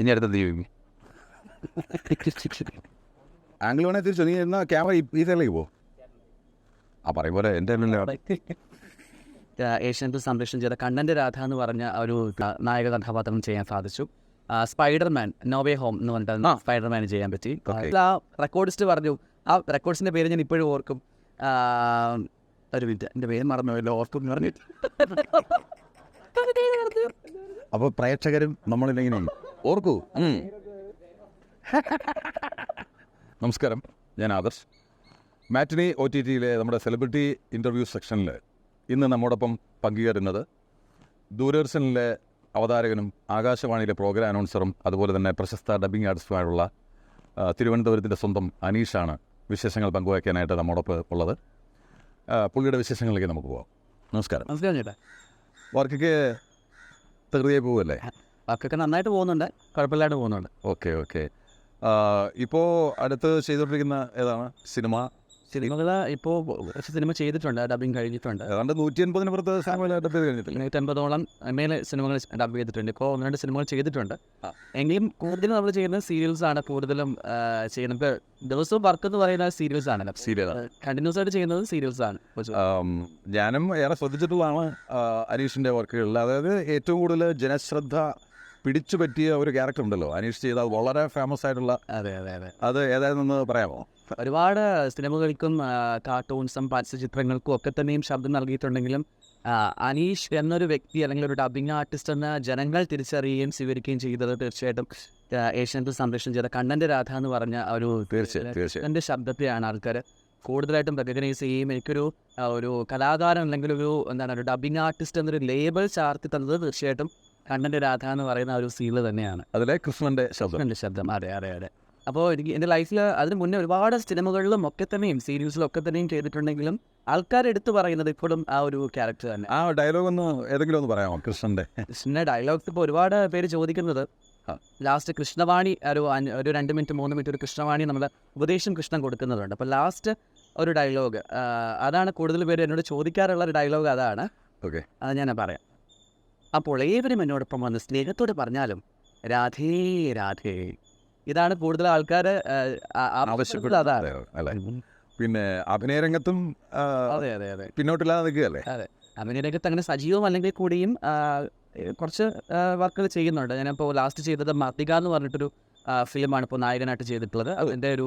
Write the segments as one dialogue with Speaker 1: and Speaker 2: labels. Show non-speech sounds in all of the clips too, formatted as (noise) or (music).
Speaker 1: ഇനി അടുത്ത ദീപിങ് (laughs)
Speaker 2: ആംഗിൾ വേണേ തിരിച്ചു നീ എന്നാ ക്യാമറ ഈ സൈഡിലേക്ക് പോ. ആ പറയും പോലെ എന്റെ
Speaker 3: ഏഷ്യനെറ്റ് സംരക്ഷണം ചെയ്ത കണ്ണന്റെ രാധ എന്ന് പറഞ്ഞ ഒരു നായക കഥാപാത്രം ചെയ്യാൻ സാധിച്ചു. സ്പൈഡർമാൻ നോവേ ഹോം എന്ന് പറഞ്ഞിട്ട് സ്പൈഡർമാൻ ചെയ്യാൻ പറ്റി. ആ റെക്കോർഡിസ്റ്റ് പറഞ്ഞു ആ റെക്കോർഡ്സിന്റെ പേര് ഞാൻ ഇപ്പോഴും ഓർക്കും. ഒരു മിനിറ്റ് എന്റെ പേര് മറന്നുപോയല്ലോ ഓർക്കും എന്ന് പറഞ്ഞിട്ട്.
Speaker 2: അപ്പോൾ പ്രേക്ഷകരും നമ്മളിങ്ങനെ ഓർക്കൂ. (laughs) നമസ്കാരം. ഞാൻ ആദർശ്. മാറ്റിനി ഒ ടി ടിയിലെ നമ്മുടെ സെലിബ്രിറ്റി ഇന്റർവ്യൂ സെക്ഷനിൽ ഇന്ന് നമ്മോടൊപ്പം പങ്കുചേരുന്നത് ദൂരദർശനിലെ അവതാരകനും ആകാശവാണിയിലെ പ്രോഗ്രാം അനൗൺസറും അതുപോലെ തന്നെ പ്രശസ്ത ഡബ്ബിംഗ് ആർട്ടിസ്റ്റുമായുള്ള തിരുവനന്തപുരത്തിന്റെ സ്വന്തം അനീഷാണ് വിശേഷങ്ങൾ പങ്കുവയ്ക്കാനായിട്ട് നമ്മോടൊപ്പം ഉള്ളത്. പുള്ളിയുടെ വിശേഷങ്ങളിലേക്ക് നമുക്ക് പോകാം നമസ്കാരം.
Speaker 3: നമസ്കാരം ചേട്ടാ.
Speaker 2: വർക്കൊക്കെ തെറിയായി പോവല്ലേ?
Speaker 3: വർക്കൊക്കെ നന്നായിട്ട് പോകുന്നുണ്ട്. കുഴപ്പമില്ലാണ്ട് പോകുന്നുണ്ട്.
Speaker 2: Okay okay. ഇപ്പോൾ അടുത്ത് ചെയ്തുകൊണ്ടിരിക്കുന്ന ഏതാണ്? സിനിമ?
Speaker 3: സിനിമകൾ ഇപ്പോൾ സിനിമ ചെയ്തിട്ടുണ്ട് ഡബിങ് കഴിഞ്ഞിട്ടുണ്ട്.
Speaker 2: ഏതാണ്ട് നൂറ്റി അൻപതിന് പുറത്ത് ഡബ് ചെയ്ത് കഴിഞ്ഞിട്ടില്ല?
Speaker 3: നൂറ്റൻപതോളം മേലെ സിനിമകൾ ഡബ് ചെയ്തിട്ടുണ്ട്. ഇപ്പോൾ ഒന്ന് രണ്ട് സിനിമകൾ ചെയ്തിട്ടുണ്ട്. എങ്കിലും കൂടുതലും നമ്മൾ ചെയ്യുന്ന സീരിയൽസ് ആണ്. കൂടുതലും ചെയ്യുന്നത് ഇപ്പോൾ ദിവസവും വർക്ക് എന്ന് പറയുന്ന സീരിയൽസ് ആണല്ലോ.
Speaker 2: സീരിയൽ
Speaker 3: കണ്ടിന്യൂസ് ആയിട്ട് ചെയ്യുന്നത് സീരിയൽസ് ആണ്.
Speaker 2: ഞാനും ഏറെ ശ്രദ്ധിച്ചിട്ടുള്ളതാണ് അനീഷിന്റെ വർക്കുകളിൽ അതായത് ഏറ്റവും കൂടുതൽ ജനശ്രദ്ധ പിടിച്ചു പറ്റിയ ഒരു ക്യാരക്ടർ ഉണ്ടല്ലോ. അനീഷ് ചെയ്ത വളരെ ഫേമസ് ആയിട്ടുള്ള
Speaker 3: അതെ അതെ അതെ.
Speaker 2: അത് ഏതായിരുന്നു പറയാമോ?
Speaker 3: ഒരുപാട് സിനിമകൾക്കും കാർട്ടൂൺസും പരസ്യചിത്രങ്ങൾക്കും ഒക്കെ തന്നെയും ശബ്ദം നൽകിയിട്ടുണ്ടെങ്കിലും അനീഷ് എന്നൊരു വ്യക്തി അല്ലെങ്കിൽ ഒരു ഡബിങ് ആർട്ടിസ്റ്റ് എന്ന ജനങ്ങൾ തിരിച്ചറിയുകയും സ്വീകരിക്കുകയും ചെയ്തത് തീർച്ചയായിട്ടും ഏഷ്യനെറ്റിൽ ഏഷ്യാനെറ്റ് സംരക്ഷണം ചെയ്ത കണ്ണന്റെ രാധ എന്ന് പറഞ്ഞ ഒരു
Speaker 2: തീർച്ചയായും
Speaker 3: ശബ്ദത്തെയാണ് ആൾക്കാർ കൂടുതലായിട്ടും റെക്കഗ്നൈസ് ചെയ്യുകയും എനിക്കൊരു ഒരു കലാകാരൻ അല്ലെങ്കിൽ ഒരു എന്താണ് ഒരു ഡബിങ് ആർട്ടിസ്റ്റ് എന്നൊരു ലേബൽ ചാർത്തി തന്നത് തീർച്ചയായിട്ടും കണ്ണന്റെ രാധ എന്ന് പറയുന്ന ഒരു സീൽ തന്നെയാണ്.
Speaker 2: അതിലെ കൃഷ്ണന്റെ ശബ്ദം.
Speaker 3: ശബ്ദം. അതെ അതെ അതെ. അപ്പോൾ എനിക്ക് എന്റെ ലൈഫിൽ അതിന് മുന്നേ ഒരുപാട് സിനിമകളിലും ഒക്കെ തന്നെയും സീരീസിലും ഒക്കെ തന്നെയും ചെയ്തിട്ടുണ്ടെങ്കിലും ആൾക്കാർ എടുത്തു പറയുന്നത് ഇപ്പോഴും ആ ഒരു ക്യാരക്ടർ തന്നെ.
Speaker 2: ആ ഡയലോഗ് ഒന്ന് ഏതെങ്കിലും ഒന്ന് പറയാമോ കൃഷ്ണന്റെ?
Speaker 3: കൃഷ്ണന്റെ ഡയലോഗ്സ് ഇപ്പോൾ ഒരുപാട് പേര് ചോദിക്കുന്നത്. ലാസ്റ്റ് കൃഷ്ണവാണി ഒരു ഒരു രണ്ട് മിനിറ്റ് മൂന്ന് മിനിറ്റ് ഒരു കൃഷ്ണവാണി നമ്മൾ ഉപദേശം കൃഷ്ണൻ കൊടുക്കുന്നതുണ്ട് അപ്പോൾ ലാസ്റ്റ് ഒരു ഡയലോഗ് അതാണ് കൂടുതൽ പേര് എന്നോട് ചോദിക്കാറുള്ള ഒരു ഡയലോഗ് അതാണ്.
Speaker 2: ഓക്കെ
Speaker 3: അത് ഞാൻ പറയാം. അപ്പോൾ ഏവരും എന്നോടൊപ്പം വന്ന് സ്നേഹത്തോട് പറഞ്ഞാലും രാധേ രാധേ. ഇതാണ് കൂടുതൽ ആൾക്കാർ അതാണ്
Speaker 2: പിന്നെ അഭിനയരംഗത്തും
Speaker 3: അതെ അതെ അതെ.
Speaker 2: പിന്നോട്ടില്ലാതെ നിൽക്കുകയല്ലേ
Speaker 3: അഭിനയ രംഗത്ത് അങ്ങനെ സജീവം അല്ലെങ്കിൽ കൂടിയും കുറച്ച് വർക്കുകൾ ചെയ്യുന്നുണ്ട്. ഞാനിപ്പോൾ ലാസ്റ്റ് ചെയ്തത് മർദിക എന്ന് പറഞ്ഞിട്ടൊരു ഫിലിമാണ് ഇപ്പോൾ നായകനായിട്ട് ചെയ്തിട്ടുള്ളത്. അതിന്റെ ഒരു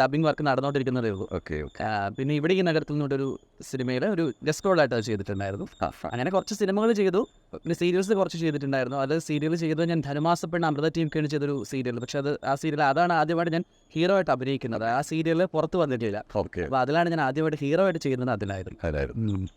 Speaker 3: ഡബിങ് വർക്ക് നടന്നുകൊണ്ടിരിക്കുന്നതേ ഉള്ളൂ.
Speaker 2: ഓക്കെ
Speaker 3: പിന്നെ ഇവിടെ ഈ നഗരത്തിൽ നിന്നൊരു സിനിമയിൽ ഒരു ഗസ്റ്റ് റോളായിട്ട് അത് ചെയ്തിട്ടുണ്ടായിരുന്നു. അങ്ങനെ കുറച്ച് സിനിമകൾ ചെയ്തു. പിന്നെ സീരിയൽസ് കുറച്ച് ചെയ്തിട്ടുണ്ടായിരുന്നു. അത് സീരിയൽ ചെയ്തത് ഞാൻ ധനുമാസപ്പെണ്ണ അമൃത ടീം കഴിഞ്ഞ് ചെയ്തൊരു സീരിയൽ. പക്ഷെ അത് ആ സീരിയൽ അതാണ് ആദ്യമായിട്ട് ഞാൻ ഹീറോ ആയിട്ട് അഭിനയിക്കുന്നത്. ആ സീരിയൽ പുറത്ത് വന്നിട്ടില്ല.
Speaker 2: ഓക്കെ.
Speaker 3: അപ്പോൾ അതിലാണ് ഞാൻ ആദ്യമായിട്ട് ഹീറോ ആയിട്ട് ചെയ്യുന്നത് അതിലായിരുന്നു.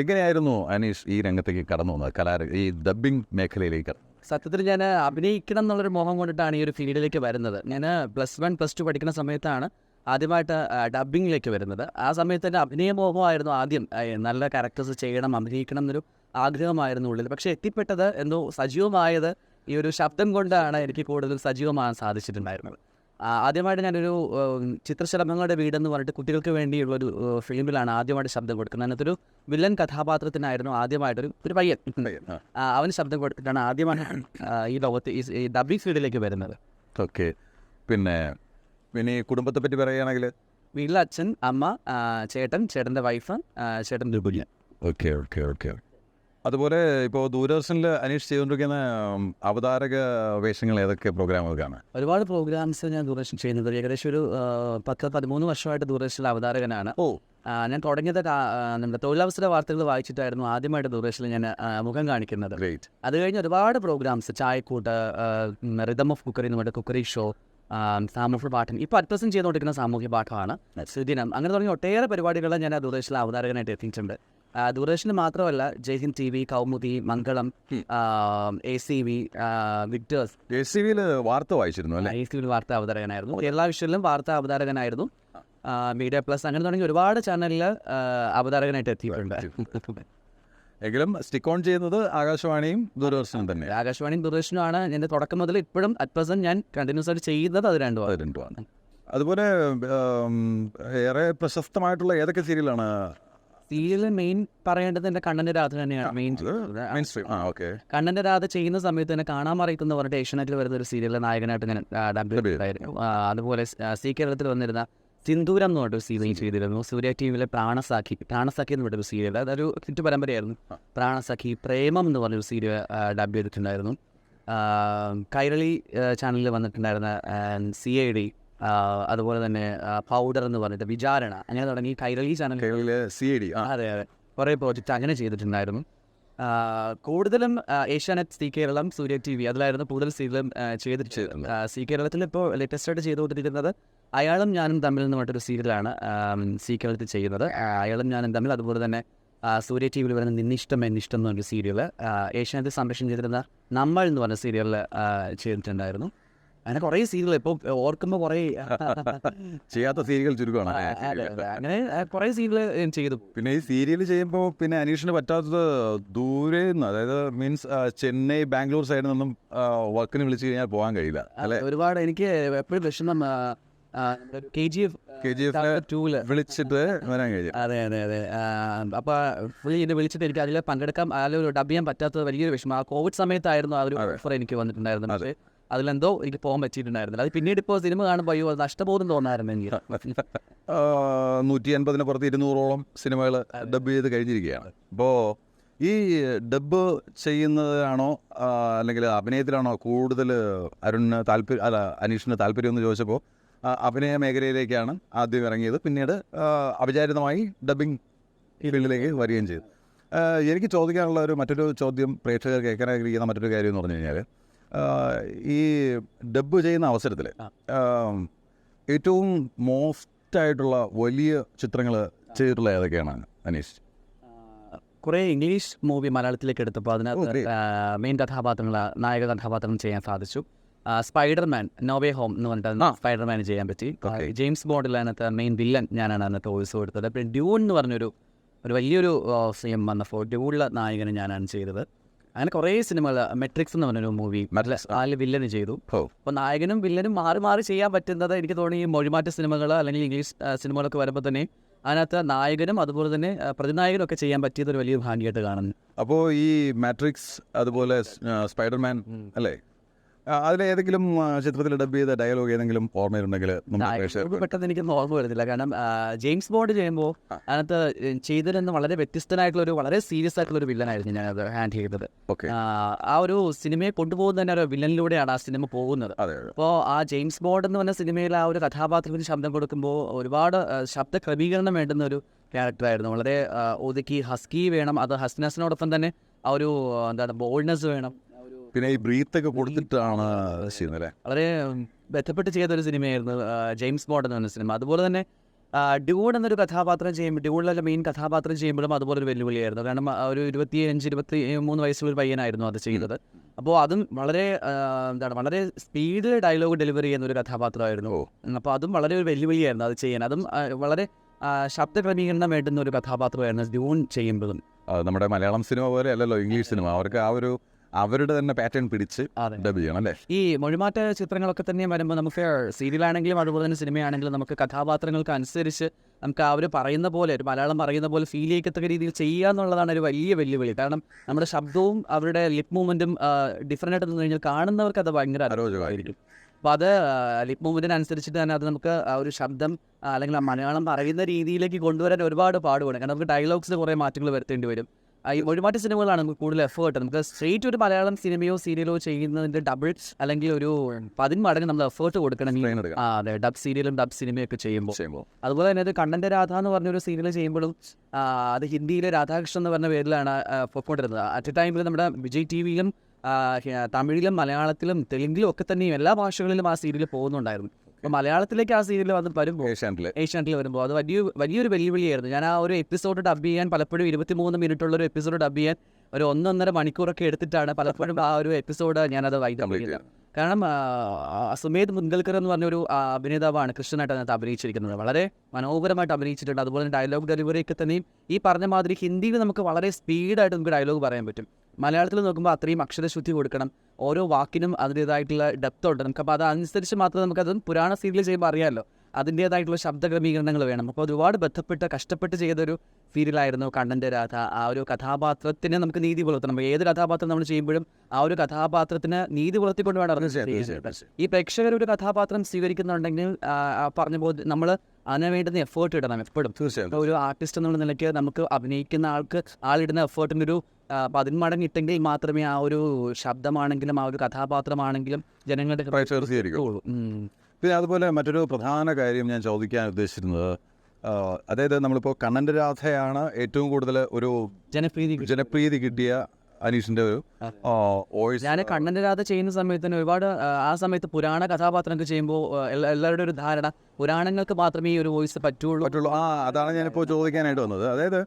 Speaker 2: എങ്ങനെയായിരുന്നു അനീഷ് ഈ രംഗത്തേക്ക് കടന്നു വന്നത്? കലാ ഈ ഡബ്ബിംഗ് മേഖലയിലേക്ക്
Speaker 3: സത്യത്തിൽ ഞാൻ അഭിനയിക്കണം എന്നുള്ളൊരു മോഹം കൊണ്ടിട്ടാണ് ഈ ഒരു ഫീൽഡിലേക്ക് വരുന്നത്. ഞാൻ പ്ലസ് വൺ പ്ലസ് ടു പഠിക്കുന്ന സമയത്താണ് ആദ്യമായിട്ട് ഡബിങ്ങിലേക്ക് വരുന്നത്. ആ സമയത്ത് എന്റെ അഭിനയ മോഹമായിരുന്നു ആദ്യം. നല്ല ക്യാരക്ടേഴ്സ് ചെയ്യണം അഭിനയിക്കണം എന്നൊരു ആഗ്രഹമായിരുന്നു ഉള്ളിൽ. പക്ഷേ എത്തിപ്പെട്ടത് എന്തോ സജീവമായത് ഈ ഒരു ശബ്ദം കൊണ്ടാണ് എനിക്ക് കൂടുതൽ സജീവമാകാൻ സാധിച്ചിട്ടുണ്ടായിരുന്നത്. ആദ്യമായിട്ട് ഞാനൊരു ചിത്രശലഭങ്ങളുടെ വീടെന്ന് പറഞ്ഞിട്ട് കുട്ടികൾക്ക് വേണ്ടിയുള്ള ഒരു ഫിലിമിലാണ് ആദ്യമായിട്ട് ശബ്ദം കൊടുക്കുന്നത്. അതിനകത്തൊരു വില്ലൻ കഥാപാത്രത്തിനായിരുന്നു ആദ്യമായിട്ടൊരു ഒരു പയ്യൻ. അവന് ശബ്ദം കൊടുത്തിട്ടാണ് ആദ്യമാണ് ഈ ലോകത്ത് ഈ- ഡബിങ് ഫീൽഡിലേക്ക് വരുന്നത്.
Speaker 2: ഓക്കെ. പിന്നെ പിന്നെ കുടുംബത്തെ പറ്റി പറയുകയാണെങ്കിൽ?
Speaker 3: വീട്ടിലെ അച്ഛൻ അമ്മ ചേട്ടൻ ചേട്ടന്റെ വൈഫ് ചേട്ടൻ ചേട്ടൻ ഓക്കെ
Speaker 2: ഓക്കെ ഓക്കെ ഓക്കെ. അതുപോലെ ഇപ്പോൾ ദൂരദർശനിൽ അനീഷ് ചെയ്തുകൊണ്ടിരിക്കുന്ന അവതാരക വേഷങ്ങൾ ഏതൊക്കെ പ്രോഗ്രാമുകൾക്കാണ്
Speaker 3: ഒരുപാട് പ്രോഗ്രാംസ് ഞാൻ ദൂരദർശൻ ചെയ്യുന്നത് ഏകദേശം ഒരു പത്ത് പതിമൂന്ന് വർഷമായിട്ട് ദൂരദർശനിലെ അവതാരകനാണ്.
Speaker 2: ഓ.
Speaker 3: ഞാൻ തുടങ്ങിയത് നമ്മുടെ തൊഴിലവസര വാർത്തകൾ വായിച്ചിട്ടായിരുന്നു ആദ്യമായിട്ട് ദൂരദർശനിൽ ഞാൻ മുഖം കാണിക്കുന്നത്. അത് കഴിഞ്ഞ് ഒരുപാട് പ്രോഗ്രാംസ് ചായക്കൂട്ട് റിതം ഓഫ് കുക്കറി എന്ന് പറഞ്ഞ കുക്കറി ഷോ സാമൂഹ്യ പാഠം ഇപ്പോൾ അറ്റ്പ്രസൻ ചെയ്തുകൊണ്ടിരിക്കുന്ന സാമൂഹ്യ പാഠമാണ്. സുദിനം അങ്ങനെ തുടങ്ങിയ ഒട്ടേറെ പരിപാടികൾ ഞാൻ ആ ദൂരദർശനിലെ അവതാരകനായിട്ട് എത്തിയിട്ടുണ്ട്. ദൂരദർശനിൽ മാത്രമല്ല Jaihind T V Kaumudi Mangalam A C V Victers.
Speaker 2: A C വിയിൽ വാർത്ത വായിച്ചിരുന്നു അല്ലേ?
Speaker 3: എ സി വി വാർത്താ അവതാരകനായിരുന്നു. എല്ലാ വിഷയത്തിലും വാർത്താ അവതാരകനായിരുന്നു. മീഡിയ പ്ലസ് അങ്ങനെ തുടങ്ങി ഒരുപാട് ചാനലിൽ അവതാരകനായിട്ട് എത്തിയിട്ടുണ്ട്.
Speaker 2: എങ്കിലും സ്റ്റിക്ക് ഓൺ ചെയ്യുന്നത് ആകാശവാണിയും ദൂരദർശനും തന്നെ
Speaker 3: ആകാശവാണിയും ദൂരദർശനുമാണ്. എന്റെ തുടക്കം മുതൽ ഇപ്പോഴും അറ്റ് പ്രസന്റ് ഞാൻ കണ്ടിന്യൂസ് ആയിട്ട് ചെയ്യുന്നത് അത് രണ്ടുമാണ്.
Speaker 2: അത് രണ്ടുമാണ്. അതുപോലെ ഏറെ പ്രശസ്തമായിട്ടുള്ള ഏതൊക്കെ സീരിയലാണ്
Speaker 3: സീരിയലിൽ മെയിൻ പറയേണ്ടത് എന്റെ കണ്ണന്റെ രാധ തന്നെയാണ്. മെയിൻ കണ്ണന്റെ രാധ ചെയ്യുന്ന സമയത്ത് തന്നെ കാണാൻ മറിയുന്ന പറഞ്ഞിട്ട് ഏഷ്യനെറ്റിൽ വരുന്ന ഒരു സീരിയലിലെ നായകനായിട്ട് ഞാൻ അതുപോലെ സ്- കേരളത്തിൽ വന്നിരുന്ന സിന്ദൂരം എന്ന് പറഞ്ഞൊരു സീരിയൽ ചെയ്തിരുന്നു. സൂര്യ ടീമിലെ പ്രാണസാഖി പ്രാണസാഖി എന്ന് പറഞ്ഞൊരു സീരിയൽ അതൊരു ചുറ്റു പരമ്പരയായിരുന്നു. പ്രാണസാഖി പ്രേമം എന്ന് പറഞ്ഞൊരു സീരിയൽ ഡബ് ചെയ്തിട്ടുണ്ടായിരുന്നു. കൈരളി ചാനലിൽ വന്നിട്ടുണ്ടായിരുന്ന സി ഐ ഡി അതുപോലെ തന്നെ പൗഡർ എന്ന് പറഞ്ഞിട്ട് വിചാരണ. അങ്ങനെ തുടങ്ങി Kairali channel
Speaker 2: C I D
Speaker 3: അതെ അതെ. കുറേ പ്രോജക്റ്റ് അങ്ങനെ ചെയ്തിട്ടുണ്ടായിരുന്നു. കൂടുതലും Asianet C Keralam Surya T V അതിലായിരുന്നു കൂടുതൽ സീരിയലും ചെയ്തിട്ട് സി കേരളത്തിൽ ഇപ്പോൾ ലേറ്റസ്റ്റ് ആയിട്ട് ചെയ്തുകൊണ്ടിരിക്കുന്നത് അയാളും ഞാനും തമ്മിൽ എന്ന് പറഞ്ഞൊരു സീരിയലാണ് സി കേരളത്തിൽ ചെയ്യുന്നത്. അയാളും ഞാനും തമ്മിൽ അതുപോലെ തന്നെ സൂര്യ ടി വിയിൽ വരുന്ന നിന്നിഷ്ടം എന്നിഷ്ടം എന്ന് പറഞ്ഞൊരു സീരിയൽ ഏഷ്യാനെറ്റ് സംരക്ഷണം ചെയ്തിരുന്ന നമ്മൾ എന്ന് പറഞ്ഞ സീരിയലിൽ ചെയ്തിട്ടുണ്ടായിരുന്നു. അങ്ങനെ കുറേ സീരിയൽ ഇപ്പോൾ ഓർക്കുമ്പോൾ കുറേ (laughs)
Speaker 2: ചെയ്യാത്ത സീരിയൽ ചുരുക്കമാണ്.
Speaker 3: അങ്ങനെ കുറേ സീരിയൽ ചെയ്തു.
Speaker 2: പിന്നെ ഈ സീരിയൽ ചെയ്യുമ്പോൾ പിന്നെ അനീഷിന് പറ്റാത്തത് ദൂരെ നിന്ന് അതായത് മീൻസ് ചെന്നൈ ബാംഗ്ലൂർ സൈഡിൽ നിന്നും വർക്കിന് വിളിച്ചു കഴിഞ്ഞാൽ പോകാൻ കഴിയില്ല അല്ലെ?
Speaker 3: ഒരുപാട് എനിക്ക് എപ്പോഴും വിഷമം K G F
Speaker 2: K G F
Speaker 3: tool
Speaker 2: വിളിച്ചിട്ട് വരാൻ കഴിയും
Speaker 3: അതെ അതെ അതെ. അപ്പോൾ പുള്ളി എന്നെ വിളിച്ചിട്ട് എനിക്ക് അതിൽ പങ്കെടുക്കാൻ അതിൽ ഡബ് ചെയ്യാൻ പറ്റാത്തത് വലിയൊരു വിഷമം. ആ കോവിഡ് സമയത്തായിരുന്നു ആ ഒരു ഓഫർ എനിക്ക് വന്നിട്ടുണ്ടായിരുന്നു. പക്ഷേ അതിലെന്തോ എനിക്ക് പോകാൻ പറ്റിയിട്ടുണ്ടായിരുന്നില്ല. അത് പിന്നീട് ഇപ്പോൾ സിനിമ കാണുമ്പോൾ അയ്യോ അത് നഷ്ടബോധം തോന്നാറുണ്ട് എനിക്ക്.
Speaker 2: നൂറ്റി അൻപതിന് പുറത്ത് ഇരുന്നൂറോളം സിനിമകൾ ഡബ് ചെയ്ത് കഴിഞ്ഞിരിക്കുകയാണ്. അപ്പോൾ ഈ ഡബ് ചെയ്യുന്നതാണോ ആ, അല്ലെങ്കിൽ അഭിനയത്തിലാണോ കൂടുതൽ അരുണിന് താല്പര്യം അല്ല അനീഷിന് താല്പര്യം എന്ന് ചോദിച്ചപ്പോൾ അഭിനയ മേഖലയിലേക്കാണ് ആദ്യം ഇറങ്ങിയത്. പിന്നീട് അവിചാരിതമായി ഡബിങ് ഫീൽഡിലേക്ക് വരികയും ചെയ്തു. എനിക്ക് ചോദിക്കാനുള്ള ഒരു മറ്റൊരു ചോദ്യം പ്രേക്ഷകർ കേൾക്കാൻ ആഗ്രഹിക്കുന്ന മറ്റൊരു കാര്യം എന്ന് പറഞ്ഞു കഴിഞ്ഞാൽ ഈ ഡബ് ചെയ്യുന്ന അവസരത്തിൽ ഏറ്റവും മോസ്റ്റ് ആയിട്ടുള്ള വലിയ ചിത്രങ്ങൾ ചെയ്തിട്ടുള്ള ഏതൊക്കെയാണ് അനീഷ്?
Speaker 3: കുറേ ഇംഗ്ലീഷ് മൂവി മലയാളത്തിലേക്ക് എടുത്തപ്പോൾ അതിനകത്ത്. മെയിൻ കഥാപാത്രങ്ങൾ നായക കഥാപാത്രം ചെയ്യാൻ സാധിച്ചു. സ്പൈഡർമാൻ നോവേ ഹോം എന്ന് പറഞ്ഞിട്ട് സ്പൈഡർമാൻ ചെയ്യാൻ പറ്റി. ജെയിംസ് ബോണ്ടിൽ അതിനകത്ത് മെയിൻ വില്ലൻ ഞാനാണ് അതിനകത്ത് വോയിസ് കൊടുത്തത്. പിന്നെ ഡ്യൂൺ എന്ന് പറഞ്ഞൊരു ഒരു വലിയൊരു സിനിമ വന്നപ്പോൾ ഡ്യൂണിലെ നായകന് ഞാനാണ് ചെയ്തത്. അങ്ങനെ കുറേ സിനിമകൾ മെട്രിക്സ് എന്ന് പറഞ്ഞൊരു മൂവി. അതിൽ വില്ലന് ചെയ്തു. അപ്പോൾ നായകനും വില്ലനും മാറി മാറി ചെയ്യാൻ പറ്റുന്നത് എനിക്ക് തോന്നി ഈ മൊഴിമാറ്റ സിനിമകൾ അല്ലെങ്കിൽ ഇംഗ്ലീഷ് സിനിമകളൊക്കെ വരുമ്പോൾ തന്നെ അതിനകത്ത് നായകനും അതുപോലെ തന്നെ പ്രതിനായകനും ഒക്കെ ചെയ്യാൻ പറ്റിയത് ഒരു വലിയ ഭാഗ്യമായിട്ട് കാണുന്നു.
Speaker 2: അപ്പോൾ ഈ മാട്രിക്സ് അതുപോലെ സ്പൈഡർമാൻ അല്ലേ? ആ, അതിലെ ഏതെങ്കിലും ചിത്രത്തിൽ ഡബ് ചെയ്ത ഡയലോഗ് ഏതെങ്കിലും ഓർമ്മയിലുണ്ടെങ്കിൽ
Speaker 3: പെട്ടെന്ന് എനിക്ക് ഓർമ്മ വരുന്നില്ല. കാരണം ജെയിംസ് ബോണ്ട് ചെയ്യുമ്പോൾ. അതിനകത്ത് ചെയ്തതിൽ നിന്ന് വളരെ വ്യത്യസ്തനായിട്ടുള്ള ഒരു വളരെ സീരിയസ് ആയിട്ടുള്ള ഒരു വില്ലനായിരുന്നു ഞാൻ അത് ഹാൻഡ് ചെയ്തത്. ആ, ഒരു സിനിമയെ കൊണ്ടുപോകുന്ന തന്നെ ഒരു വില്ലനിലൂടെയാണ് ആ സിനിമ പോകുന്നത്. അപ്പോൾ ആ ജെയിംസ് ബോണ്ട് എന്ന് പറഞ്ഞ സിനിമയിൽ ആ ഒരു കഥാപാത്രത്തിന് ശബ്ദം കൊടുക്കുമ്പോൾ ഒരുപാട് ശബ്ദ ക്രമീകരണം വേണ്ടുന്ന ഒരു ക്യാരക്ടറായിരുന്നു വളരെ ഒതുക്കി ഹസ്കി വേണം. അത് ഹസ്നസിനോടൊപ്പം തന്നെ ആ ഒരു എന്താ എന്താണ് ബോൾഡ്നെസ് വേണം.
Speaker 2: പിന്നെ ഈ ബ്രീത്ത്. ഒക്കെ കൊടുത്തിട്ടാണ് ചെയ്യുന്നത് അല്ലേ
Speaker 3: വളരെ ബന്ധപ്പെട്ട് ചെയ്ത ഒരു സിനിമയായിരുന്നു ജെയിംസ് ബോണ്ട് എന്ന് പറഞ്ഞ സിനിമ. അതുപോലെ തന്നെ ഡ്യൂൺ എന്നൊരു കഥാപാത്രം ചെയ്യുമ്പോൾ ഡ്യൂണിലെ മെയിൻ കഥാപാത്രം ചെയ്യുമ്പോഴും അതുപോലെ ഒരു വെല്ലുവിളിയായിരുന്നു. കാരണം ഒരു ഇരുപത്തി അഞ്ച് ഇരുപത്തി മൂന്ന് വയസ്സുള്ള ഒരു പയ്യനായിരുന്നു അത് ചെയ്തത്. അപ്പോൾ അതും വളരെ എന്താണ് വളരെ സ്പീഡിൽ ഡയലോഗ് ഡെലിവറി ചെയ്യുന്ന ഒരു കഥാപാത്രമായിരുന്നു. അപ്പോൾ അതും വളരെ ഒരു വെല്ലുവിളിയായിരുന്നു അത് ചെയ്യാൻ. അതും വളരെ ശബ്ദ ക്രമീകരണം വേണ്ടുന്ന ഒരു കഥാപാത്രമായിരുന്നു ഡ്യൂൺ ചെയ്യുമ്പോഴും.
Speaker 2: നമ്മുടെ മലയാളം സിനിമ പോലെ അല്ലല്ലോ ഇംഗ്ലീഷ് സിനിമ. അവർക്ക് ആ ഒരു അവരുടെ തന്നെ പാറ്റേൺ പിടിച്ച് ഡബ് ചെയ്യണം അല്ലേ?
Speaker 3: ഈ മൊഴിമാറ്റ ചിത്രങ്ങളൊക്കെ തന്നെ വരുമ്പോൾ നമുക്ക് സീരിയലാണെങ്കിലും അതുപോലെ തന്നെ സിനിമയാണെങ്കിലും നമുക്ക് കഥാപാത്രങ്ങൾക്ക് അനുസരിച്ച് നമുക്ക് അവർ പറയുന്ന പോലെ ഒരു മലയാളം പറയുന്ന പോലെ ഫീൽ ചെയ്യത്തക്ക രീതിയിൽ ചെയ്യുക എന്നുള്ളതാണ് ഒരു വലിയ വെല്ലുവിളി. കാരണം നമ്മുടെ ശബ്ദവും അവരുടെ ലിപ് മൂവ്മെന്റും ഡിഫറെന്റ് ആയിട്ട് നിന്ന് കഴിഞ്ഞാൽ കാണുന്നവർക്ക് അത് ഭയങ്കര
Speaker 2: അരോചകമായിരിക്കും.
Speaker 3: അപ്പോൾ അത് ലിപ് മൂവ്മെന്റിനനുസരിച്ചിട്ട് തന്നെ അത് നമുക്ക് ആ ഒരു ശബ്ദം അല്ലെങ്കിൽ ആ മലയാളം പറയുന്ന രീതിയിലേക്ക് കൊണ്ടുവരാൻ ഒരുപാട് പാടുപെടും. കാരണം നമുക്ക് ഡയലോഗ്സിൽ കുറേ മാറ്റങ്ങൾ വരുത്തേണ്ടി വരും. ഈ മൊഴിമാറ്റ സിനിമകളാണ് നമുക്ക് കൂടുതൽ എഫേർട്ട് നമുക്ക് സ്ട്രേറ്റ് ഒരു മലയാളം സിനിമയോ സീരിയലോ ചെയ്യുന്നതിന്റെ ഡബിൾ അല്ലെങ്കിൽ ഒരു പതിന്മടങ്ങ് നമ്മൾ എഫേർട്ട് കൊടുക്കണമെങ്കിൽ ആ അതെ ഡബ് സീരിയലും ഡബ് സിനിമയൊക്കെ ചെയ്യുമ്പോൾ.
Speaker 2: ചെയ്യുമ്പോൾ.
Speaker 3: അതുപോലെ തന്നെ ഇത് കണ്ണന്റെ രാധ എന്ന് പറഞ്ഞൊരു സീരിയൽ ചെയ്യുമ്പോഴും അത് ഹിന്ദിയിലെ രാധാകൃഷ്ണൻ എന്ന് പറഞ്ഞ പേരിലാണ് പൊക്കോണ്ടിരുന്നത്. അറ്റ് എ ടൈമിൽ നമ്മുടെ വിജയ് ടി വിയിലും തമിഴിലും മലയാളത്തിലും തെലുങ്കിലും ഒക്കെ തന്നെയും എല്ലാ ഭാഷകളിലും ആ സീരിയൽ പോകുന്നുണ്ടായിരുന്നു. അപ്പോൾ മലയാളത്തിലേക്ക് ആ സീരിയൽ വന്ന് വരുമ്പോൾ ഏഷ്യാനെറ്റിൽ വരുമ്പോൾ അത് വലിയ വലിയൊരു വെല്ലുവിളിയായിരുന്നു. ഞാൻ ആ ഒരു എപ്പിസോഡ് ഡബ് ചെയ്യാൻ പലപ്പോഴും ഇരുപത്തിമൂന്ന് മിനിറ്റുള്ള ഒരു എപ്പിസോഡ് ഡബ് ചെയ്യാൻ ഒരു ഒന്നൊന്നര മണിക്കൂറൊക്കെ എടുത്തിട്ടാണ് പലപ്പോഴും ആ ഒരു എപ്പിസോഡ് ഞാനത് വൈകിട്ട് കാരണം സുമേത് മുൻകൽക്കർ എന്ന് പറഞ്ഞൊരു അഭിനേതാവാണ് കൃഷ്ണനായിട്ട് അതിനകത്ത് അഭിനയിച്ചിരിക്കുന്നത്. വളരെ മനോഹരമായിട്ട് അഭിനയിച്ചിട്ടുണ്ട്. അതുപോലെ തന്നെ ഡയലോഗ് ഡെലിവറി ഒക്കെ തന്നെയും ഈ പറഞ്ഞ മാതിരി ഹിന്ദിയിൽ നമുക്ക് വളരെ സ്പീഡായിട്ട് നമുക്ക് ഡയലോഗ് പറയാൻ പറ്റും. മലയാളത്തിൽ നോക്കുമ്പോൾ അത്രയും അക്ഷരശുദ്ധി കൊടുക്കണം. ഓരോ വാക്കിനും അതിന്റേതായിട്ടുള്ള ഡെപ്ത് ഉണ്ട്. നമുക്ക് അപ്പോൾ അതനുസരിച്ച് മാത്രമേ നമുക്കത് പുരാണ സീരിയൽ ചെയ്യുമ്പോൾ അറിയാമല്ലോ. അതിന്റേതായിട്ടുള്ള ശബ്ദ ക്രമീകരണങ്ങൾ വേണം. അപ്പോൾ ഒരുപാട് ബന്ധപ്പെട്ട് കഷ്ടപ്പെട്ട് ചെയ്തൊരു ഫീലിലായിരുന്നു കണ്ണന്റെ രാധ. ആ ഒരു കഥാപാത്രത്തിന് നമുക്ക് നീതി പുലർത്തണം. ഏത് കഥാപാത്രം നമ്മൾ ചെയ്യുമ്പോഴും ആ ഒരു കഥാപാത്രത്തിന് നീതി പുലർത്തിക്കൊണ്ട് വേണം ഈ പ്രേക്ഷകർ ഒരു കഥാപാത്രം സ്വീകരിക്കുന്നുണ്ടെങ്കിൽ പറഞ്ഞ പോലെ നമ്മൾ അതിന് വേണ്ടുന്ന എഫേർട്ട് ഇടണം എപ്പോഴും.
Speaker 2: തീർച്ചയായും
Speaker 3: ഒരു ആർട്ടിസ്റ്റ് എന്നുള്ള നിലയ്ക്ക് നമുക്ക് അഭിനയിക്കുന്ന ആൾക്ക് ആളിടുന്ന എഫേർട്ടിന്റെ ഒരു പതിന്മടങ്ങ് ഇട്ടെങ്കിൽ മാത്രമേ ആ ഒരു ശബ്ദമാണെങ്കിലും ആ ഒരു കഥാപാത്രമാണെങ്കിലും ജനങ്ങളുടെ
Speaker 2: പിന്നെ അതുപോലെ മറ്റൊരു പ്രധാന കാര്യം ഞാൻ ചോദിക്കാൻ ഉദ്ദേശിച്ചിരുന്നത് അതായത് നമ്മളിപ്പോൾ കണ്ണന്റെ രാധയാണ് ഏറ്റവും കൂടുതൽ ഒരു
Speaker 3: ജനപ്രീതി
Speaker 2: ജനപ്രീതി കിട്ടിയ അനീഷിന്റെ ഒരു വോയിസ്.
Speaker 3: ഞാൻ കണ്ണന്റെ രാധ ചെയ്യുന്ന സമയത്ത് തന്നെ ഒരുപാട് ആ, സമയത്ത് പുരാണ കഥാപാത്രങ്ങൾക്ക് ചെയ്യുമ്പോൾ എല്ലാവരുടെ ഒരു ധാരണ പുരാണങ്ങൾക്ക് മാത്രമേ ഈ ഒരു വോയിസ് പറ്റുള്ളൂ.
Speaker 2: പറ്റുള്ളൂ. ആ അതാണ് ഞാനിപ്പോൾ ചോദിക്കാനായിട്ട് വന്നത്. അതായത്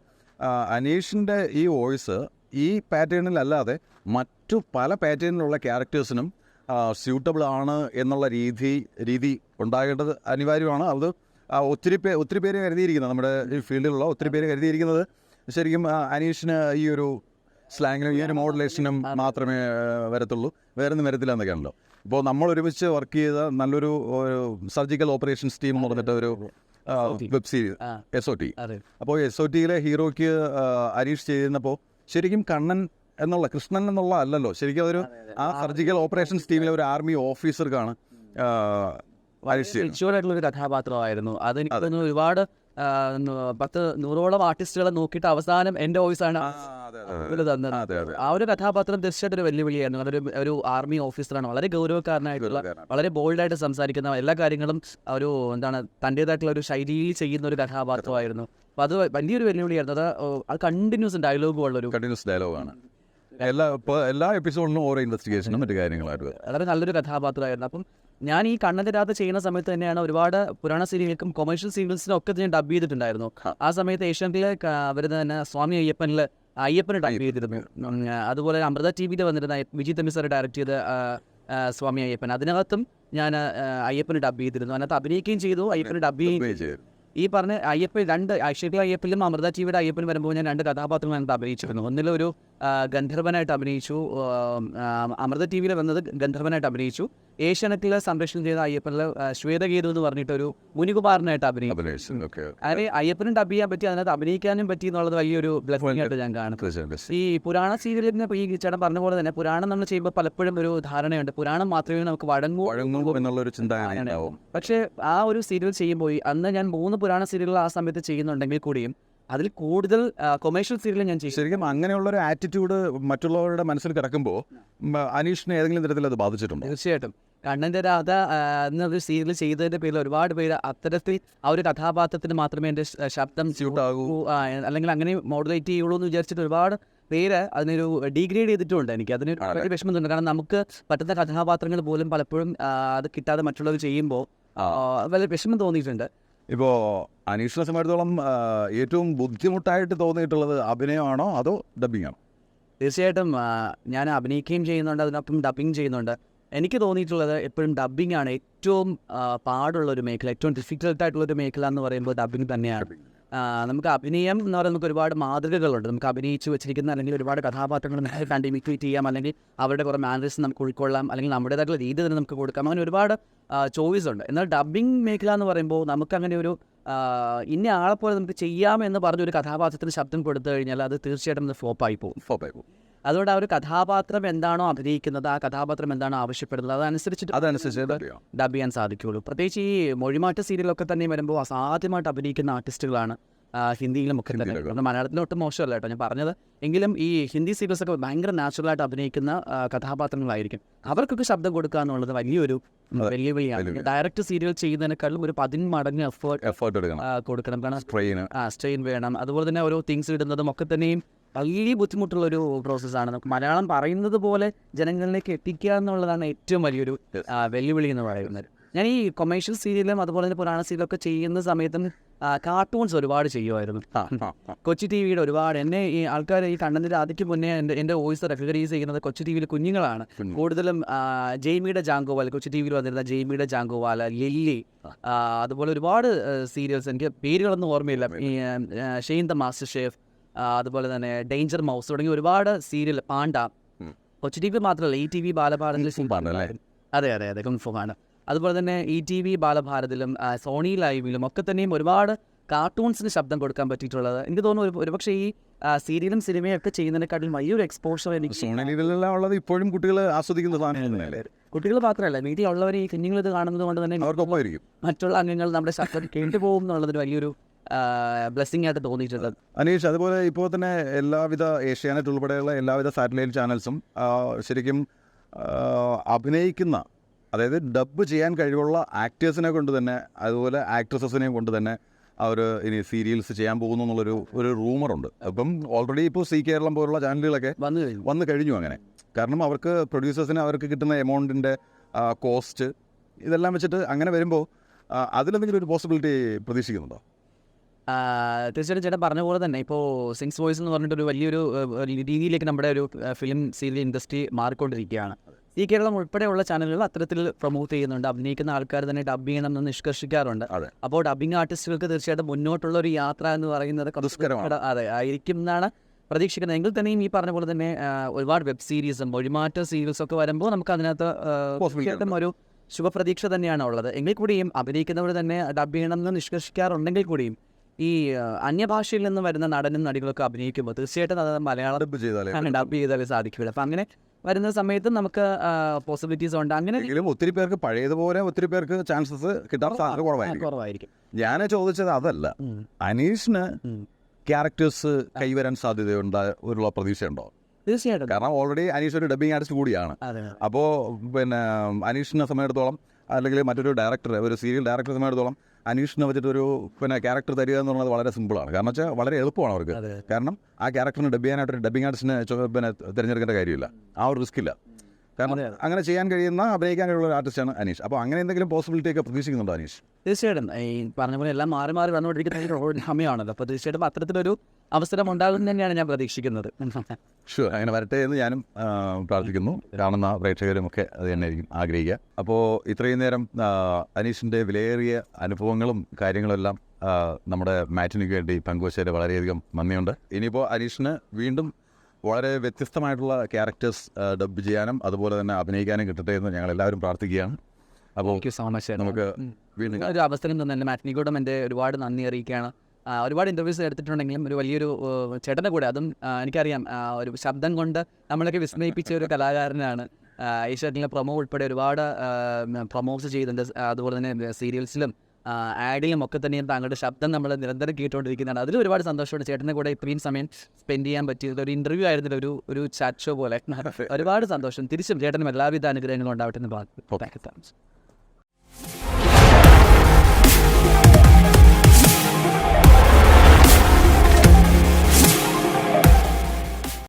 Speaker 2: അനീഷിന്റെ ഈ വോയിസ് ഈ പാറ്റേണിലല്ലാതെ മറ്റു പല പാറ്റേണിലുള്ള ക്യാരക്ടേഴ്സിനും സ്യൂട്ടബിൾ ആണ് എന്നുള്ള രീതി രീതി ഉണ്ടാകേണ്ടത് അനിവാര്യമാണ്. അത് ഒത്തിരി പേ ഒത്തിരി പേര് കരുതിയിരിക്കുന്നത്. നമ്മുടെ ഈ ഫീൽഡിലുള്ള ഒത്തിരി പേര് കരുതിയിരിക്കുന്നത് ശരിക്കും അനീഷിന് ഈ ഒരു സ്ലാങ്ങിനും ഈ ഒരു മോഡലേഷനും മാത്രമേ വരത്തുള്ളൂ. വേറെ ഒന്നും വരത്തില്ല എന്നൊക്കെയാണല്ലോ ഇപ്പോൾ നമ്മൾ ഒരുമിച്ച് വർക്ക് ചെയ്ത നല്ലൊരു സർജിക്കൽ ഓപ്പറേഷൻസ് ടീം എന്ന് പറഞ്ഞിട്ട് ഒരു web series. S O T അപ്പോൾ എസ് ഒ ടിയിലെ ഹീറോയ്ക്ക് അനീഷ് ചെയ്യുന്നപ്പോൾ ശരിക്കും കണ്ണൻ എന്നുള്ള കൃഷ്ണൻ എന്നുള്ള അല്ലല്ലോ. ശരിക്കും അതൊരു ആ സർജിക്കൽ ഓപ്പറേഷൻസ് ടീമിലെ ഒരു ആർമി ഓഫീസർക്കാണ്
Speaker 3: ആയിട്ടുള്ള ഒരു കഥാപാത്രമായിരുന്നു. അതെനിക്ക് എനിക്ക് ഒരുപാട് പത്ത് നൂറോളം ആർട്ടിസ്റ്റുകളെ നോക്കിയിട്ട് അവസാനം എന്റെ വോയിസ് ആണ് തന്നത്. ആ ഒരു കഥാപാത്രം തീർച്ചയായിട്ടും ഒരു വെല്ലുവിളിയായിരുന്നു. അതൊരു ഒരു ഒരു ആർമി ഓഫീസറാണ്. വളരെ ഗൗരവക്കാരനായിട്ടുള്ള വളരെ ബോൾഡായിട്ട് സംസാരിക്കുന്ന എല്ലാ കാര്യങ്ങളും ഒരു എന്താണ് തന്റെതായിട്ടുള്ള ഒരു ശൈലിയിൽ ചെയ്യുന്ന ഒരു കഥാപാത്രമായിരുന്നു. അപ്പൊ അത് വലിയൊരു വെല്ലുവിളിയായിരുന്നു. അത് കണ്ടിന്യൂസ് അത് കണ്ടിന്യൂസ് ഡയലോഗുള്ളൊരു
Speaker 2: കണ്ടിന്യൂസ് ഡയലോഗാണ് എല്ലാ എല്ലാ എപ്പിസോഡിനും ഓരോ ഇൻവെസ്റ്റിഗേഷനും മറ്റു കാര്യങ്ങളായിട്ട്.
Speaker 3: വളരെ നല്ലൊരു കഥാപാത്രമായിരുന്നു. അപ്പം ഞാൻ ഈ കണ്ണന്റെ ചെയ്യുന്ന സമയത്ത് തന്നെയാണ് ഒരുപാട് പുരാണ സീരിയലുകൾക്കും കൊമേഴ്ഷ്യൽ സീരിയൽസിനും ഒക്കെ ഞാൻ ഡബ് ചെയ്തിട്ടുണ്ടായിരുന്നു.
Speaker 2: ആ.
Speaker 3: സമയത്ത് ഏഷ്യാനെറ്റിൽ വരുന്ന തന്നെ സ്വാമി അയ്യപ്പനിൽ അയ്യപ്പന് ഡബ് ചെയ്തിരുന്നു. അതുപോലെ അമൃത ടി വിയിൽ വന്നിരുന്ന വിജയ് തമ്പി സാർ ഡയറക്റ്റ് ചെയ്ത സ്വാമി അയ്യപ്പൻ. അതിനകത്തും ഞാൻ അയ്യപ്പന് ഡബ് ചെയ്തിരുന്നു. അതിനകത്ത് അഭിനയിക്കുകയും ചെയ്തു. അയ്യപ്പന് ഡബ് ചെയ്യുകയും
Speaker 2: ചെയ്തു.
Speaker 3: ഈ പറഞ്ഞ അയ്യപ്പൻ രണ്ട് ഐശ്വര്യ അയ്യപ്പനിലും അമൃത ടി വിയുടെ അയ്യപ്പൻ വരുമ്പോൾ ഞാൻ രണ്ട് കഥാപാത്രങ്ങൾ അതിനകത്ത് അഭിനയിച്ചിരുന്നു. ഒന്നിലൊരു ഗന്ധർവനായിട്ട് അഭിനയിച്ചു. അമൃത ടി വിയിൽ വന്നത് ഗന്ധർവനായിട്ട് അഭിനയിച്ചു. ഏഷ്യാനെറ്റിൽ സംരക്ഷണം ചെയ്ത അയ്യപ്പനിൽ ശ്വേതഗീതം എന്ന് പറഞ്ഞിട്ടൊരു മുനികുമാറിനായിട്ട് അഭിനയിച്ചു. അങ്ങനെ അയ്യപ്പനും ഡബ് ചെയ്യാൻ പറ്റി അതിനകത്ത് അഭിനയിക്കാനും പറ്റി എന്നുള്ളത് വലിയൊരു ബ്ലെസ്സിംഗ് ആയിട്ട് ഞാൻ കാണുന്നു.
Speaker 2: തീർച്ചയായും, തീർച്ചയായും.
Speaker 3: ഈ പുരാണ സീരിയലിനെ ഈ ചേട്ടൻ പറഞ്ഞ പോലെ തന്നെ പുരാണം നമ്മൾ ചെയ്യുമ്പോൾ പലപ്പോഴും ഒരു ധാരണയുണ്ട്. പുരാണം മാത്രമേ നമുക്ക് വഴങ്ങൂ
Speaker 2: എന്നുള്ള എന്നുള്ളൊരു ഉണ്ടാവും.
Speaker 3: പക്ഷേ ആ ഒരു സീരിയൽ ചെയ്യുമ്പോൾ അന്ന് ഞാൻ മൂന്ന് പുരാണ സീരിയലുകൾ ആ സമയത്ത് ചെയ്യുന്നുണ്ടെങ്കിൽ കൂടിയും അതിൽ കൂടുതൽ കൊമേഴ്ഷ്യൽ സീരിയൽ ഞാൻ ചെയ്യും.
Speaker 2: ശരിക്കും അങ്ങനെയുള്ള ഒരു ആറ്റിറ്റ്യൂഡ് മറ്റുള്ളവരുടെ മനസ്സിൽ കിടക്കുമ്പോൾ അനീഷിനെ ഏതെങ്കിലും തരത്തിൽ അത് ബാധിച്ചിട്ടുണ്ട്?
Speaker 3: തീർച്ചയായിട്ടും. കണ്ണന്റെ രാധ എന്നൊരു സീരിയൽ ചെയ്തതിന്റെ പേരിൽ ഒരുപാട് പേര് അത്തരത്തിൽ ആ ഒരു കഥാപാത്രത്തിന് മാത്രമേ എന്റെ ശബ്ദം
Speaker 2: സ്യൂട്ട് ആകൂ.
Speaker 3: അല്ലെങ്കിൽ അങ്ങനെ മോഡുലേറ്റ് ചെയ്യുള്ളൂ എന്ന് വിചാരിച്ചിട്ട് ഒരുപാട് പേര് അതിനൊരു ഡീഗ്രേഡ് ചെയ്തിട്ടുണ്ട്. എനിക്ക് അതിനൊരു
Speaker 2: ആണല്ലേ?
Speaker 3: വലിയ വിഷമം തോന്നുന്നു കാരണം നമുക്ക് പറ്റുന്ന കഥാപാത്രങ്ങൾ പോലും പലപ്പോഴും അത് കിട്ടാതെ മറ്റുള്ളവർ ചെയ്യുമ്പോൾ
Speaker 2: വളരെ
Speaker 3: വലിയ വിഷമം തോന്നിയിട്ടുണ്ട്.
Speaker 2: ഇപ്പോൾ അനീഷിനെ സംബന്ധിച്ചിടത്തോളം ഏറ്റവും ബുദ്ധിമുട്ടായിട്ട് തോന്നിയിട്ടുള്ളത് അഭിനയമാണോ അതോ ഡബിങ് ആണോ?
Speaker 3: തീർച്ചയായിട്ടും ഞാൻ അഭിനയിക്കുകയും ചെയ്യുന്നുണ്ട് അതിനൊപ്പം ഡബിങ് ചെയ്യുന്നുണ്ട്. എനിക്ക് തോന്നിയിട്ടുള്ളത് എപ്പോഴും ഡബിങ് ആണ് ഏറ്റവും പാടുള്ള ഒരു മേഖല ഏറ്റവും ഡിഫിക്കൽട്ടായിട്ടുള്ള ഒരു മേഖല എന്ന് പറയുമ്പോൾ ഡബിങ് തന്നെയാണ്. നമുക്ക് അഭിനയം എന്ന് പറയുന്നത് നമുക്ക് ഒരുപാട് മാതൃകകളുണ്ട്. നമുക്ക് അഭിനയിച്ച് വെച്ചിരിക്കുന്ന അല്ലെങ്കിൽ ഒരുപാട് കഥാപാത്രങ്ങൾ കണ്ട് ഇമിറ്റേറ്റ് ചെയ്യാം. അല്ലെങ്കിൽ അവരുടെ കുറേ മാനേഴ്സ് നമുക്ക് ഉൾക്കൊള്ളാം. അല്ലെങ്കിൽ നമ്മുടേതായിട്ടുള്ള രീതി തന്നെ നമുക്ക് കൊടുക്കാം. അങ്ങനെ ഒരുപാട് ചോയ്സ് ഉണ്ട്. എന്നാൽ ഡബിങ് മേഖല എന്ന് പറയുമ്പോൾ നമുക്കങ്ങനെ ഒരു ഇന്ന ആളെപ്പോലെ നമുക്ക് ചെയ്യാമെന്ന് പറഞ്ഞൊരു കഥാപാത്രത്തിന് ശബ്ദം കൊടുത്തു കഴിഞ്ഞാൽ അത് തീർച്ചയായിട്ടും ഫ്ലോപ്പായി പോകും.
Speaker 2: ഫ്ലോപ്പായി പോകും.
Speaker 3: അതുകൊണ്ട് ആ ഒരു കഥാപാത്രം എന്താണോ അഭിനയിക്കുന്നത് ആ കഥാപാത്രം എന്താണോ ആവശ്യപ്പെടുന്നത് അതനുസരിച്ചിട്ട്
Speaker 2: അതനുസരിച്ച് ഡബ് ചെയ്യാം
Speaker 3: ചെയ്യാൻ സാധിക്കുകയുള്ളൂ. പ്രത്യേകിച്ച് ഈ മൊഴിമാറ്റ സീരിയലൊക്കെ തന്നെ വരുമ്പോൾ അസാധ്യമായിട്ട് അഭിനയിക്കുന്ന ആർട്ടിസ്റ്റുകളാണ് ഹിന്ദിയിലും ഒക്കെ തന്നെ. നമ്മുടെ മലയാളത്തിലും ഒട്ടും മോശമല്ല കേട്ടോ ഞാൻ പറഞ്ഞത്. എങ്കിലും ഈ ഹിന്ദി സീരിയൽസ് ഒക്കെ ഭയങ്കര നാച്ചുറലായിട്ട് അഭിനയിക്കുന്ന കഥാപാത്രങ്ങളായിരിക്കും. അവർക്കൊക്കെ ശബ്ദം കൊടുക്കുക എന്നുള്ളത് വലിയൊരു
Speaker 2: വലിയ
Speaker 3: വെല്ലുവിളിയാണ്. ഡയറക്റ്റ് സീരിയൽ ചെയ്യുന്നതിനേക്കാളും ഒരു പതിന് മടങ്ങ്
Speaker 2: എഫേർട്ട് എഫേർട്ട്
Speaker 3: കൊടുക്കണം. കാരണം ആ സ്ട്രെയിൻ വേണം. അതുപോലെ തന്നെ ഓരോ തിങ്സ് ഇടുന്നതും ഒക്കെ തന്നെയും വലിയ ബുദ്ധിമുട്ടുള്ളൊരു പ്രോസസ്സാണ് നമുക്ക് മലയാളം പറയുന്നത് പോലെ ജനങ്ങളിലേക്ക് എത്തിക്കുക എന്നുള്ളതാണ് ഏറ്റവും വലിയൊരു വെല്ലുവിളി എന്ന് പറയുന്നത്. ഞാൻ ഈ കൊമേഴ്ഷ്യൽ സീരിയലും അതുപോലെ തന്നെ പുരാണ സീരിയലൊക്കെ ചെയ്യുന്ന സമയത്തും കാർട്ടൂൺസ് ഒരുപാട് ചെയ്യുമായിരുന്നു. കൊച്ചി ടി വിയുടെ ഒരുപാട് എന്നെ ഈ ആൾക്കാർ ഈ കണ്ണന്റെ ആദ്യക്ക് മുന്നേ എന്റെ എന്റെ വോയിസ് റെക്കഗ്നൈസ് ചെയ്യുന്നത് കൊച്ചി ടി വിയിൽ കുഞ്ഞുങ്ങളാണ്. കൂടുതലും ജെയ്മിയുടെ ജാങ്കോവാൽ കൊച്ചി ടി വിയിൽ വന്നിരുന്ന ജെയ്മിയുടെ ജാങ്കോവാല ലില്ലി അതുപോലെ ഒരുപാട് സീരിയൽസ് എനിക്ക് പേരുകളൊന്നും ഓർമ്മയില്ല. ഷെയ്ൻ ദ മാസ്റ്റർ ഷെഫ് അതുപോലെ തന്നെ ഡേഞ്ചർ മൗസ് തുടങ്ങി ഒരുപാട് serial panda. Kochu T V മാത്രമല്ല ഈ ടി വി ബാലഭാരതിൽ അതെ അതെ അതെ കുംഫുമാണ് അതുപോലെ തന്നെ ഇ ടി വി ബാലഭാരതിലും സോണി ലൈവിലും ഒക്കെ തന്നെയും ഒരുപാട് കാർട്ടൂൺസിന് ശബ്ദം കൊടുക്കാൻ പറ്റിയിട്ടുള്ളത്. എനിക്ക് തോന്നുന്നു ഒരു ഒരുപക്ഷെ ഈ സീരിയലും സിനിമയും ഒക്കെ ചെയ്യുന്നതിനെക്കാട്ടിലും വലിയൊരു എക്സ്പോഷർ എനിക്ക്
Speaker 2: ഇപ്പോഴും കുട്ടികൾ ആസ്വദിക്കുന്ന
Speaker 3: കുട്ടികൾ മാത്രമല്ല വീട്ടിലുള്ളവർ ഈ കുഞ്ഞുങ്ങൾ ഇത് കാണുന്നത് കൊണ്ട് തന്നെ മറ്റുള്ള അംഗങ്ങൾ നമ്മുടെ ശബ്ദം കേട്ടുപോകും എന്നുള്ളതൊരു വലിയൊരു ബ്ലെസ്സിങ് ആയിട്ട് തോന്നിയിട്ടുള്ളത്
Speaker 2: അനീഷ് അതുപോലെ ഇപ്പോൾ തന്നെ എല്ലാവിധ ഏഷ്യാനെറ്റ് ഉൾപ്പെടെയുള്ള എല്ലാവിധ സാറ്റലൈറ്റ് ചാനൽസും ശരിക്കും അഭിനയിക്കുന്ന അതായത് ഡബ് ചെയ്യാൻ കഴിവുള്ള ആക്ടേഴ്സിനെ കൊണ്ട് തന്നെ അതുപോലെ ആക്ട്രസസിനെയും കൊണ്ട് തന്നെ അവർ ഇനി സീരിയൽസ് ചെയ്യാൻ പോകുന്നു എന്നുള്ളൊരു ഒരു റൂമറുണ്ട്. അപ്പം ഓൾറെഡി ഇപ്പോൾ സി കേരളം പോലുള്ള ചാനലുകളൊക്കെ
Speaker 3: വന്നു കഴിഞ്ഞു.
Speaker 2: വന്നു കഴിഞ്ഞു അങ്ങനെ. കാരണം അവർക്ക് പ്രൊഡ്യൂസേഴ്സിന് അവർക്ക് കിട്ടുന്ന എമൗണ്ടിന്റെ കോസ്റ്റ് ഇതെല്ലാം വെച്ചിട്ട് അങ്ങനെ വരുമ്പോൾ അതിലെന്തെങ്കിലും ഒരു പോസിബിലിറ്റി പ്രതീക്ഷിക്കുന്നുണ്ടോ?
Speaker 3: തീർച്ചയായിട്ടും ചേട്ടൻ പറഞ്ഞ പോലെ തന്നെ ഇപ്പോൾ സിങ്സ് വോയിസ് എന്ന് പറഞ്ഞിട്ടൊരു വലിയൊരു രീതിയിലേക്ക് നമ്മുടെ ഒരു ഫിലിം സീരിയൽ ഇൻഡസ്ട്രി മാറിക്കൊണ്ടിരിക്കുകയാണ്. ഈ കേരളം ഉൾപ്പെടെയുള്ള ചാനലുകൾ അത്തരത്തിൽ പ്രൊമോട്ട് ചെയ്യുന്നുണ്ട്. അഭിനയിക്കുന്ന ആൾക്കാർ തന്നെ ഡബ് ചെയ്യണം എന്ന്
Speaker 2: നിഷ്കർഷിക്കാറുണ്ട്.
Speaker 3: അപ്പോൾ ഡബിങ് ആർട്ടിസ്റ്റുകൾക്ക് തീർച്ചയായിട്ടും മുന്നോട്ടുള്ള ഒരു യാത്ര എന്ന് പറയുന്നത് അതെ ആയിരിക്കും എന്നാണ് പ്രതീക്ഷിക്കുന്നത്. എങ്കിൽ തന്നെയും ഈ പറഞ്ഞ പോലെ തന്നെ ഒരുപാട് വെബ് സീരീസും ഒഴിമാറ്റ സീരീസും ഒക്കെ വരുമ്പോൾ നമുക്ക് അതിനകത്ത് തീർച്ചയായിട്ടും ഒരു ശുഭപ്രതീക്ഷ തന്നെയാണ് ഉള്ളത്. എങ്കിൽ കൂടിയും അഭിനയിക്കുന്നവർ തന്നെ ഡബ് ചെയ്യണം എന്ന് നിഷ്കർഷിക്കാറുണ്ടെങ്കിൽ കൂടിയും ഈ അന്യഭാഷയിൽ നിന്ന് വരുന്ന നടനും നടികളൊക്കെ അഭിനയിക്കുമ്പോൾ തീർച്ചയായിട്ടും അത് മലയാളം
Speaker 2: ഡബ് ചെയ്താലേ
Speaker 3: സാധിക്കില്ല അപ്പം അങ്ങനെ വരുന്ന സമയത്ത് നമുക്ക് പോസിബിലിറ്റീസ് ഉണ്ട്. അങ്ങനെ
Speaker 2: ഒത്തിരി പേർക്ക് പഴയതുപോലെ ഒത്തിരി പേർക്ക് ചാൻസസ് കിട്ടാൻ സാധ്യത കുറവായിരിക്കും. ഞാൻ ചോദിച്ചത് അതല്ല. അനീഷിന് ക്യാരക്ടേഴ്സ് കൈവരാൻ സാധ്യതയുണ്ട് ഒരുള്ള പ്രതീക്ഷയുണ്ടോ?
Speaker 3: തീർച്ചയായിട്ടും.
Speaker 2: കാരണം ഓൾറെഡി അനീഷ് ഒരു ഡബിങ് ആർട്ടിസ്റ്റ് കൂടിയാണ്. അപ്പോൾ പിന്നെ അനീഷിനെ സമയത്തോളം അല്ലെങ്കിൽ മറ്റൊരു ഡയറക്ടർ ഒരു സീരിയൽ ഡയറക്ടറെ സമയത്തോളം അനീഷിനെ വെച്ചിട്ടൊരു പിന്നെ ക്യാരക്ടർ തരിക എന്ന് പറയുന്നത് വളരെ സിമ്പിളാണ് കാരണം വെച്ചാൽ വളരെ എളുപ്പമാണ് അവർക്ക്. കാരണം ആ ക്യാരക്ടറിന് ഡബ് ചെയ്യാനായിട്ട് ഒരു ഡബിങ് ആർട്ടിസ്റ്റിനെ പിന്നെ തിരഞ്ഞെടുക്കേണ്ട കാര്യമില്ല. ആ ഒരു റിസ്ക് ഇല്ല. കാരണം. അങ്ങനെ ചെയ്യാൻ കഴിയുന്ന അഭിനയിക്കാൻ കഴിയുള്ള ഒരു ആർട്ടിസ്റ്റാണ് അനീഷ്. അപ്പോൾ അങ്ങനെ എന്തെങ്കിലും പോസിബിലിറ്റി ഒക്കെ പ്രതീക്ഷിക്കുന്നുണ്ടോ അനീഷ്?
Speaker 3: തീർച്ചയായിട്ടും. ഈ പറഞ്ഞ പോലെ എല്ലാം മാറി മാറി വന്നുകൊണ്ടിരിക്കുന്ന സമയമാണല്ലോ അപ്പോൾ തീർച്ചയായിട്ടും അത്തരത്തിലൊരു അവസരം ഉണ്ടാകും തന്നെയാണ് ഞാൻ പ്രതീക്ഷിക്കുന്നത്.
Speaker 2: ഷുവർ അങ്ങനെ വരട്ടെ എന്ന് ഞാനും പ്രാർത്ഥിക്കുന്നു. കാണുന്ന പ്രേക്ഷകരും ഒക്കെ അത് തന്നെയായിരിക്കും ആഗ്രഹിക്കുക. അപ്പോൾ ഇത്രയും നേരം അനീഷിന്റെ വിലയേറിയ അനുഭവങ്ങളും കാര്യങ്ങളെല്ലാം നമ്മുടെ മാറ്റിനിക്ക് വേണ്ടി പങ്കുവച്ചതിൽ വളരെയധികം നന്ദിയുണ്ട്. ഇനിയിപ്പോൾ അനീഷിന് വീണ്ടും വളരെ വ്യത്യസ്തമായിട്ടുള്ള ക്യാരക്ടേഴ്സ് ഡബ് ചെയ്യാനും അതുപോലെ തന്നെ അഭിനയിക്കാനും കിട്ടട്ടെ എന്ന് ഞങ്ങൾ എല്ലാവരും പ്രാർത്ഥിക്കുകയാണ്. അപ്പോൾ
Speaker 3: സോ മച്ച്
Speaker 2: നമുക്ക്
Speaker 3: ഒരു അവസരം തന്നെ എന്റെ മാറ്റിനിക്കോടും എന്റെ ഒരുപാട് നന്ദി അറിയിക്കുകയാണ്. ഒരുപാട് ഇന്റർവ്യൂസ് എടുത്തിട്ടുണ്ടെങ്കിലും ഒരു വലിയൊരു ചേട്ടന്റെ കൂടെ അതും എനിക്കറിയാം ഒരു ശബ്ദം കൊണ്ട് നമ്മളൊക്കെ വിസ്മയിപ്പിച്ച ഒരു കലാകാരനാണ്. ഏഷ്യാറ്റിലെ പ്രൊമോ ഉൾപ്പെടെ ഒരുപാട് പ്രൊമോസ് ചെയ്തിട്ടുണ്ട്. അതുപോലെ തന്നെ സീരിയൽസിലും ആഡിലും ഒക്കെ തന്നെയും താങ്കളുടെ ശബ്ദം നമ്മൾ നിരന്തരം കേട്ടുകൊണ്ടിരിക്കുന്നതാണ്. അതിൽ ഒരുപാട് സന്തോഷമുണ്ട്. ചേട്ടന്റെ കൂടെ ഇത്രയും സമയം സ്പെൻഡ് ചെയ്യാൻ പറ്റിയത് ഒരു ഇന്റർവ്യൂ ആയിരുന്നില്ല ഒരു ഒരു ചാറ്റ് ഷോ പോലെ. ഒരുപാട് സന്തോഷം. തിരിച്ചും ചേട്ടനും എല്ലാവിധ അനുഗ്രഹങ്ങളും ഉണ്ടാവട്ടെ എന്ന് പറഞ്ഞു താങ്ക് യു